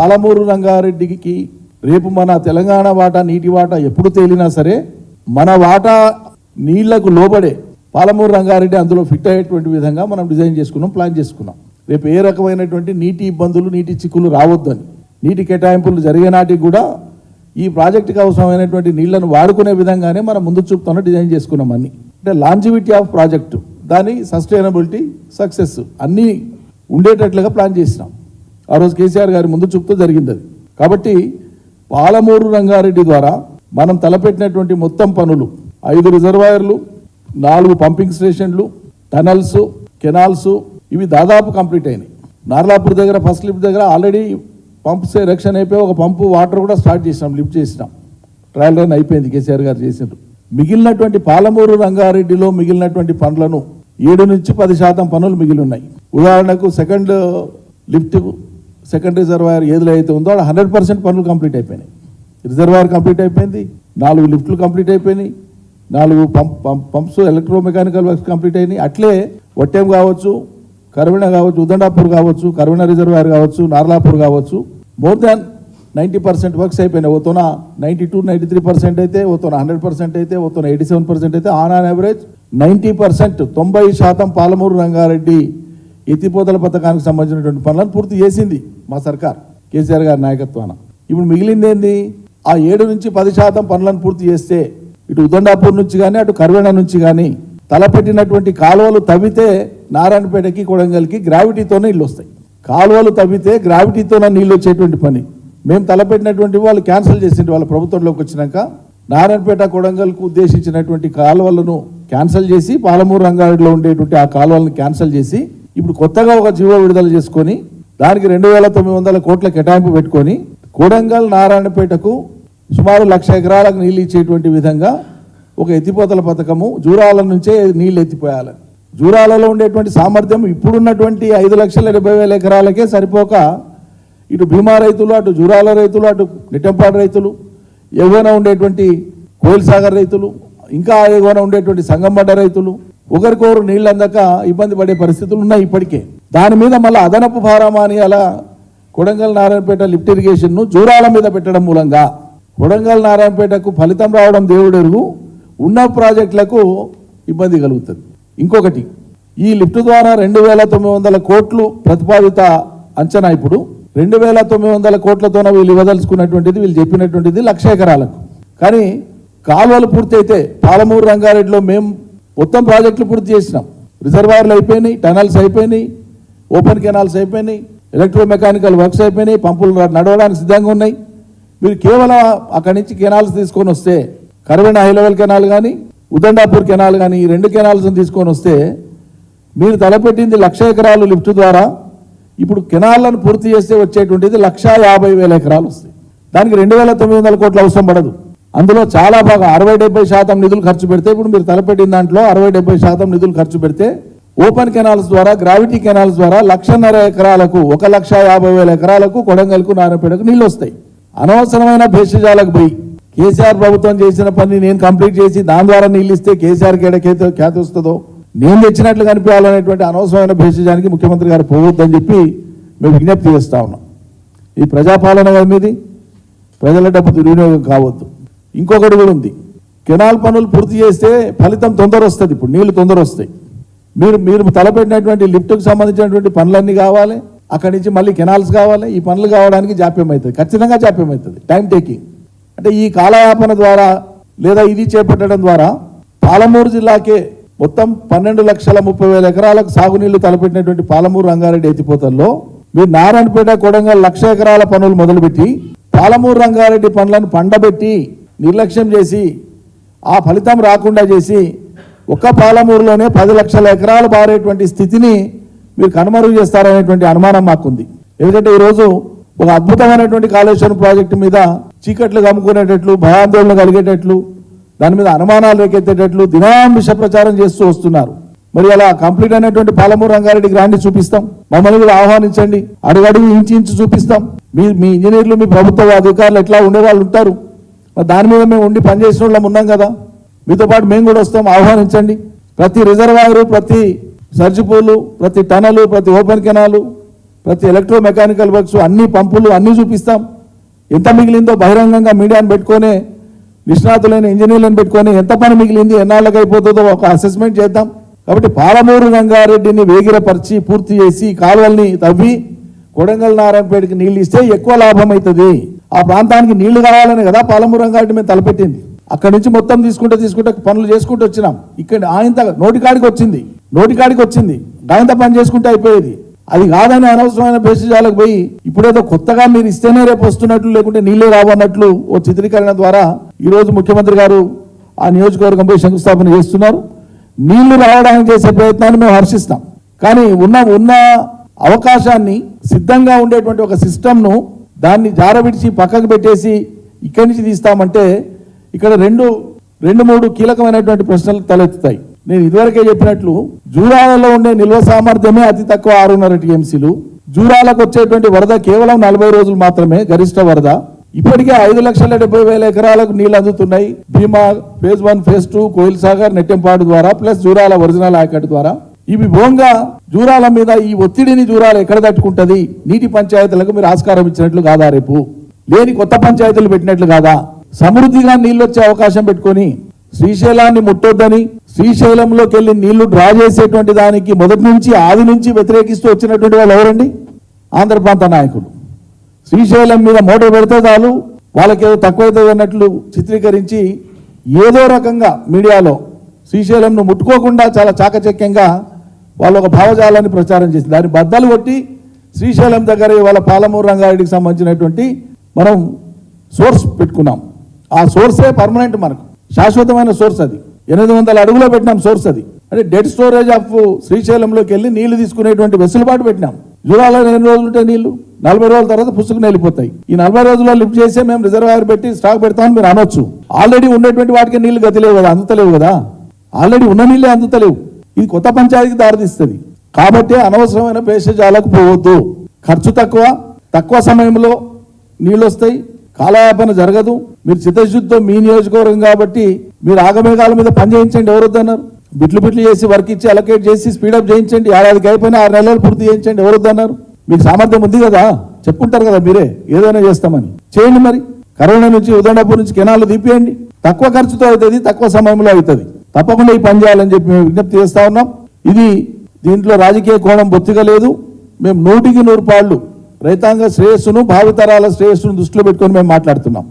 పాలమూరు రంగారెడ్డికి రేపు మన తెలంగాణ వాటా నీటి వాటా ఎప్పుడు తేలినా సరే మన వాటా నీళ్ళకు లోబడే పాలమూరు రంగారెడ్డి అందులో ఫిట్ అయ్యేటువంటి విధంగా మనం డిజైన్ చేసుకున్నాం ప్లాన్ చేసుకున్నాం. రేపు ఏ రకమైనటువంటి నీటి ఇబ్బందులు నీటి చిక్కులు రావద్దని నీటి కేటాయింపులు జరిగే నాటికి కూడా ఈ ప్రాజెక్టుకి అవసరమైనటువంటి నీళ్ళను వాడుకునే విధంగానే మనం ముందు చూపుతాను డిజైన్ చేసుకున్నాం అన్ని. అంటే లాంజివిటీ ఆఫ్ ప్రాజెక్టు దాని సస్టైనబిలిటీ సక్సెస్ అన్నీ ఉండేటట్లుగా ప్లాన్ చేసినాం. ఆ రోజు కేసీఆర్ గారి ముందు చూపుతూ జరిగింది అది. కాబట్టి పాలమూరు రంగారెడ్డి ద్వారా మనం తలపెట్టినటువంటి మొత్తం పనులు ఐదు రిజర్వాయర్లు నాలుగు పంపింగ్ స్టేషన్లు టనల్స్ కెనాల్స్ ఇవి దాదాపు కంప్లీట్ అయినాయి. నార్లాపూర్ దగ్గర ఫస్ట్ లిఫ్ట్ దగ్గర ఆల్రెడీ పంప్స్ ఎరెక్షన్ అయిపోయి ఒక పంపు వాటర్ కూడా స్టార్ట్ చేసినాం లిఫ్ట్ చేసినాం. ట్రయల్ రన్ అయిపోయింది కేసీఆర్ గారు చేసిండ్రు. మిగిలినటువంటి పాలమూరు రంగారెడ్డిలో మిగిలినటువంటి పనులను ఏడు నుంచి పది శాతం పనులు మిగిలి ఉన్నాయి. ఉదాహరణకు సెకండ్ లిఫ్ట్ సెకండ్ రిజర్వాయర్ ఏదిలో అయితే ఉందో హండ్రెడ్ పర్సెంట్ పనులు కంప్లీట్ అయిపోయినాయి. రిజర్వాయర్ కంప్లీట్ అయిపోయింది నాలుగు లిఫ్ట్లు కంప్లీట్ అయిపోయినాయి నాలుగు pump pump pumps electromechanical works complete అయినాయి. అట్లే వట్టెం కావచ్చు కరవిణ కావచ్చు ఉదండాపూర్ కావచ్చు కరవిణ రిజర్వాయర్ కావచ్చు నార్లాపూర్ కావచ్చు more than ninety percent works అయిపోయినాయి. ఓతోన ninety two ninety three percent అయితే ఓతోన హండ్రెడ్ పర్సెంట్ అయితే ఓతోన ఎయిటీ సెవెన్ పర్సెంట్ అయితే on on average ninety percent తొంభై శాతం పాలమూరు రంగారెడ్డి ఎత్తిపోతల పథకానికి సంబంధించినటువంటి పనులను పూర్తి చేసింది మా సర్కార్ కేసీఆర్ గారి నాయకత్వాన. ఇప్పుడు మిగిలింది ఏంది ఆ ఏడు నుంచి పది శాతం పనులను పూర్తి చేస్తే ఇటు ఉదండాపూర్ నుంచి కానీ అటు కరువేణ నుంచి కానీ తలపెట్టినటువంటి కాలువలు తవ్వితే నారాయణపేటకి కొడంగల్కి గ్రావిటీతోనే ఇల్లు వస్తాయి కాలువలు తవ్వితే గ్రావిటీతోనే నీళ్ళు వచ్చేటువంటి పని. మేము తలపెట్టినటువంటి వాళ్ళు క్యాన్సిల్ చేసింది వాళ్ళ ప్రభుత్వంలోకి వచ్చినాక. నారాయణపేట కొడంగల్కు ఉద్దేశించినటువంటి కాలువలను క్యాన్సిల్ చేసి పాలమూరు రంగారెడ్డిలో ఉండేటువంటి ఆ కాలువలను క్యాన్సిల్ చేసి ఇప్పుడు కొత్తగా ఒక జీవో విడుదల చేసుకొని దానికి రెండు వేల తొమ్మిది వందల కోట్ల కేటాయింపు పెట్టుకొని కొడంగల్ నారాయణపేటకు సుమారు లక్ష ఎకరాలకు నీళ్ళు ఇచ్చేటువంటి విధంగా ఒక ఎత్తిపోతల పథకము జూరాల నుంచే నీళ్ళు ఎత్తిపోయాలని జూరాలలో ఉండేటువంటి సామర్థ్యం ఇప్పుడున్నటువంటి ఐదు లక్షల డెబ్బై వేల ఎకరాలకే సరిపోక ఇటు భీమా రైతులు అటు జూరాల రైతులు అటు నిట్టంపాడు రైతులు ఎగువన ఉండేటువంటి కోయిల్ సాగర్ రైతులు ఇంకా ఎగువన ఉండేటువంటి సంగంబడ్డ రైతులు ఒకరికొకరు నీళ్ళు అందక ఇబ్బంది పడే పరిస్థితులు ఉన్నాయి ఇప్పటికే. దాని మీద మళ్ళీ అదనపు భారమా అని అలా కొడంగల్ నారాయణపేట లిఫ్ట్ ఇరిగేషన్ను జూరాల మీద పెట్టడం మూలంగా. కొడంగల్ నారాయణపేటకు ఫలితం రావడం దేవుడెరుగు ఉన్న ప్రాజెక్టులకు ఇబ్బంది కలుగుతుంది. ఇంకొకటి ఈ లిఫ్ట్ ద్వారా రెండు వేల తొమ్మిది వందల కోట్లు ప్రతిపాదిత అంచనా ఇప్పుడు. రెండు వేల తొమ్మిది వందల కోట్లతోన వీళ్ళు ఇవ్వదలుచుకున్నటువంటిది వీళ్ళు చెప్పినటువంటిది లక్ష ఎకరాలకు. కానీ కాలువలు పూర్తయితే పాలమూరు రంగారెడ్డిలో మేము మొత్తం ప్రాజెక్టులు పూర్తి చేసినాం. రిజర్వాయర్లు అయిపోయినాయి టనల్స్ అయిపోయినాయి ఓపెన్ కెనాల్స్ అయిపోయినాయి ఎలక్ట్రో మెకానికల్ వర్క్స్ అయిపోయినాయి పంపులు నడవడానికి సిద్ధంగా ఉన్నాయి. మీరు కేవలం అక్కడి నుంచి కెనాల్స్ తీసుకొని వస్తే కరవెన హై లెవెల్ కెనాల్ కానీ ఉదండాపూర్ కెనాల్ కానీ ఈ రెండు కెనాల్స్ తీసుకొని వస్తే మీరు తలపెట్టింది లక్ష ఎకరాలు లిఫ్ట్ ద్వారా ఇప్పుడు కెనాళ్ళను పూర్తి చేస్తే వచ్చేటువంటిది లక్ష యాభై వేల ఎకరాలు వస్తాయి. దానికి రెండు వేల తొమ్మిది వందల కోట్లు అవసరం పడదు. అందులో చాలా బాగా అరవై డెబ్బై శాతం నిధులు ఖర్చు పెడితే ఇప్పుడు మీరు తలపెట్టిన దాంట్లో అరవై డెబ్బై శాతం నిధులు ఖర్చు పెడితే ఓపెన్ కెనాల్స్ ద్వారా గ్రావిటీ కెనాల్స్ ద్వారా లక్షన్నర ఎకరాలకు ఒక లక్ష యాభై వేల ఎకరాలకు కొడంగల్కు నారాయణపేటకు నీళ్ళు వస్తాయి. అనవసరమైన భేషజాలకు పోయి కేసీఆర్ ప్రభుత్వం చేసిన పని నేను కంప్లీట్ చేసి దాని ద్వారా నీళ్ళు ఇస్తే కేసీఆర్ కేడకైతే ఖ్యాతి వస్తుందో? నేను తెచ్చినట్లు కనిపించాలనేటువంటి అనవసరమైన భేషజానికి ముఖ్యమంత్రి గారు పోవద్దని చెప్పి మేము విజ్ఞప్తి చేస్తా ఉన్నాం. ఈ ప్రజాపాలన కదా మీది ప్రజల డబ్బు దుర్వినియోగం కావద్దు. ఇంకొకటి కూడా ఉంది. కెనాల్ పనులు పూర్తి చేస్తే ఫలితం తొందర వస్తుంది ఇప్పుడు నీళ్ళు తొందర వస్తాయి. మీరు మీరు తలపెట్టినటువంటి లిఫ్ట్కు సంబంధించినటువంటి పనులన్నీ కావాలి. అక్కడి నుంచి మళ్ళీ కెనాల్స్ కావాలి. ఈ పనులు కావడానికి జాప్యం అవుతుంది ఖచ్చితంగా జాప్యం అవుతుంది టైం టేకింగ్ అంటే ఈ కాలయాపన ద్వారా లేదా ఇది చేపట్టడం ద్వారా పాలమూరు జిల్లాకే మొత్తం పన్నెండు లక్షల ముప్పై వేల ఎకరాలకు సాగునీళ్ళు తలపెట్టినటువంటి పాలమూరు రంగారెడ్డి ఎత్తిపోతల్లో మీరు నారాయణపేట కొడంగల్ లక్ష ఎకరాల పనులు మొదలుపెట్టి పాలమూరు రంగారెడ్డి పనులను పండబెట్టి నిర్లక్ష్యం చేసి ఆ ఫలితం రాకుండా చేసి ఒక్క పాలమూరులోనే పది లక్షల ఎకరాలు బారేటువంటి స్థితిని మీరు కనుమరుగు చేస్తారనేటువంటి అనుమానం మాకుంది. ఎందుకంటే ఈరోజు ఒక అద్భుతమైనటువంటి కాళేశ్వరం ప్రాజెక్టు మీద చీకట్లు కమ్ముకునేటట్లు భయాందోళన కలిగేటట్లు దాని మీద అనుమానాలు రేకెత్తేటట్లు దినాం విష ప్రచారం చేస్తూ వస్తున్నారు. మరి అలా కంప్లీట్ అయినటువంటి పాలమూరు రంగారెడ్డికి రాండి చూపిస్తాం. మమ్మల్ని కూడా ఆహ్వానించండి. అడుగడుగు ఇంచి ఇంచు చూపిస్తాం. మీ మీ ఇంజనీర్లు మీ ప్రభుత్వ అధికారులు ఎట్లా ఉండేవాళ్ళు ఉంటారు? మరి దాని మీద మేము ఉండి పనిచేసిన వాళ్ళం ఉన్నాం కదా. మీతో పాటు మేము కూడా వస్తాం. ఆహ్వానించండి. ప్రతి రిజర్వాయరు ప్రతి సర్జిపూలు ప్రతి టనలు ప్రతి ఓపెన్ కెనాలు ప్రతి ఎలక్ట్రో మెకానికల్ వర్క్స్ అన్ని పంపులు అన్నీ చూపిస్తాం. ఎంత మిగిలిందో బహిరంగంగా మీడియాను పెట్టుకొని నిష్ణాతులైన ఇంజనీర్లను పెట్టుకొని ఎంత పని మిగిలింది ఎన్నాళ్ళకి అయిపోతుందో ఒక అసెస్మెంట్ చేద్దాం. కాబట్టి పాలమూరు రంగారెడ్డిని వేగిరపరిచి పూర్తి చేసి కాలువల్ని తవ్వి కొడంగల్ నారాయణపేటకి నీళ్ళు ఇస్తే ఎక్కువ లాభం అవుతుంది. ఆ ప్రాంతానికి నీళ్ళు కావాలని కదా పాలమూరు రంగారెడ్డి మేము తలపెట్టింది. అక్కడి నుంచి మొత్తం తీసుకుంటే తీసుకుంటే పనులు చేసుకుంటూ వచ్చినాం. ఇక్కడ ఆయన నోటికాడికి వచ్చింది. నోటికాడికి వచ్చింది. గాయంత పని చేసుకుంటే అయిపోయేది. అది కాదని అనవసరమైన భేషజాలకు పోయి ఇప్పుడేదో కొత్తగా మీరు ఇస్తేనే రేపు వస్తున్నట్లు లేకుంటే నీళ్ళే రావన్నట్లు ఓ చిత్రీకరణ ద్వారా ఈరోజు ముఖ్యమంత్రి గారు ఆ నియోజకవర్గం పోయి శంకుస్థాపన చేస్తున్నారు. నీళ్ళు రావడానికి చేసే ప్రయత్నాన్ని మేము హర్షిస్తాం. కానీ ఉన్న ఉన్న అవకాశాన్ని సిద్ధంగా ఉండేటువంటి ఒక సిస్టమ్ను దాన్ని జారవిడిచి పక్కకు పెట్టేసి ఇక్కడి నుంచి తీస్తామంటే ఇక్కడ రెండు రెండు మూడు కీలకమైనటువంటి ప్రశ్నలు తలెత్తుతాయి. నేను ఇదివరకే చెప్పినట్లు జూరాలలో ఉండే నిల్వ సామర్థ్యమే అతి తక్కువ ఆరున్నర టీఎంసీలు. జూరాలకు వచ్చేటువంటి వరద కేవలం నలభై రోజులు మాత్రమే గరిష్ట వరద. ఇప్పటికే ఐదు లక్షల డెబ్బై వేల ఎకరాలకు నీళ్ళు అందుతున్నాయి. Bhima phase one phase two Koil Sagar Nettempadu ద్వారా ప్లస్ జూరాల ఒరిజినల్ ఆయకట్టు ద్వారా. ఇవి భోంగా జూరాల మీద ఈ ఒత్తిడిని జూరాలు ఎక్కడ తట్టుకుంటుంది? నీటి పంచాయతీలకు మీరు ఆస్కారం ఇచ్చినట్లు కాదా రేపు? లేని కొత్త పంచాయతీలు పెట్టినట్లు కాదా? సమృద్ధిగా నీళ్ళు వచ్చే అవకాశం పెట్టుకొని శ్రీశైలాన్ని ముట్టొద్దని శ్రీశైలంలోకి వెళ్ళి నీళ్ళు డ్రా చేసేటువంటి దానికి మొదటి నుంచి ఆది నుంచి వ్యతిరేకిస్తూ వచ్చినటువంటి వాళ్ళు ఎవరండి? ఆంధ్ర ప్రాంత నాయకులు. శ్రీశైలం మీద మోటార్ పెడితే చాలు వాళ్ళకి ఏదో తక్కువైతుంది అన్నట్లు చిత్రీకరించి ఏదో రకంగా మీడియాలో శ్రీశైలంను ముట్టుకోకుండా చాలా చాకచక్యంగా వాళ్ళు ఒక భావజాలాన్ని ప్రచారం చేసి దాన్ని బద్దలు కొట్టి శ్రీశైలం దగ్గర ఇవాళ పాలమూరు రంగారెడ్డికి సంబంధించినటువంటి మనం సోర్స్ పెట్టుకున్నాం. ఆ సోర్సే పర్మనెంట్ మనకు. శాశ్వతమైన సోర్స్ అది. ఎనిమిది వందల అడుగులో పెట్టినాం సోర్స్ అది. అంటే డెడ్ స్టోరేజ్ ఆఫ్ శ్రీశైలంలోకి వెళ్ళి నీళ్ళు తీసుకునేటువంటి వెసులుబాటు పెట్టినాం. జూరాలో ఎన్ని రోజులు ఉంటాయి నీళ్ళు? నలభై రోజుల తర్వాత పుస్తకం వెళ్ళిపోతాయి ఈ నలభై రోజుల్లో లిఫ్ట్ చేసి మేము రిజర్వాయర్ పెట్టి స్టాక్ పెడతామని మీరు అనొచ్చు. ఆల్రెడీ ఉండేటువంటి వాటికి నీళ్ళు గతిలేవు కదా అందుతలేవు కదా. ఆల్రెడీ ఉన్న నీళ్ళే అందుతలేవు ఇది కొత్త పంచాయతీకి దారితీస్తుంది. కాబట్టి అనవసరమైన భేషజాలకు పోవద్దు. ఖర్చు తక్కువ తక్కువ సమయంలో నీళ్ళు వస్తాయి కాలయాపన జరగదు. మీరు చిత్తశుద్ధితో మీ నియోజకవర్గం కాబట్టి మీరు ఆగమేఘాల మీద పని చేయించండి ఎవరు వద్దన్నారు? బిట్లు బిట్లు చేసి వర్క్ ఇచ్చి అలొకేట్ చేసి స్పీడప్ చేయించండి. ఏడాదికి అయిపోయినా ఆరు నెలలు పూర్తి చేయించండి ఎవరు వద్దన్నారు? మీకు సామర్థ్యం ఉంది కదా? చెప్పుంటారు కదా మీరే ఏదైనా చేస్తామని. చేయండి మరి. కరోనా నుంచి ఉదండపూర్ నుంచి కెనాలు తీపియండి తక్కువ ఖర్చుతో అవుతుంది తక్కువ సమయంలో అవుతుంది. తప్పకుండా ఈ పని చేయాలని చెప్పి మేము విజ్ఞప్తి చేస్తా ఉన్నాం. ఇది దీంట్లో రాజకీయ కోణం బొత్తిగా లేదు. మేము నూటికి నూరు పాళ్ళు రైతాంగ శ్రేయస్సును భావితరాల శ్రేయస్సును దృష్టిలో పెట్టుకొని మేము మాట్లాడుతున్నాం.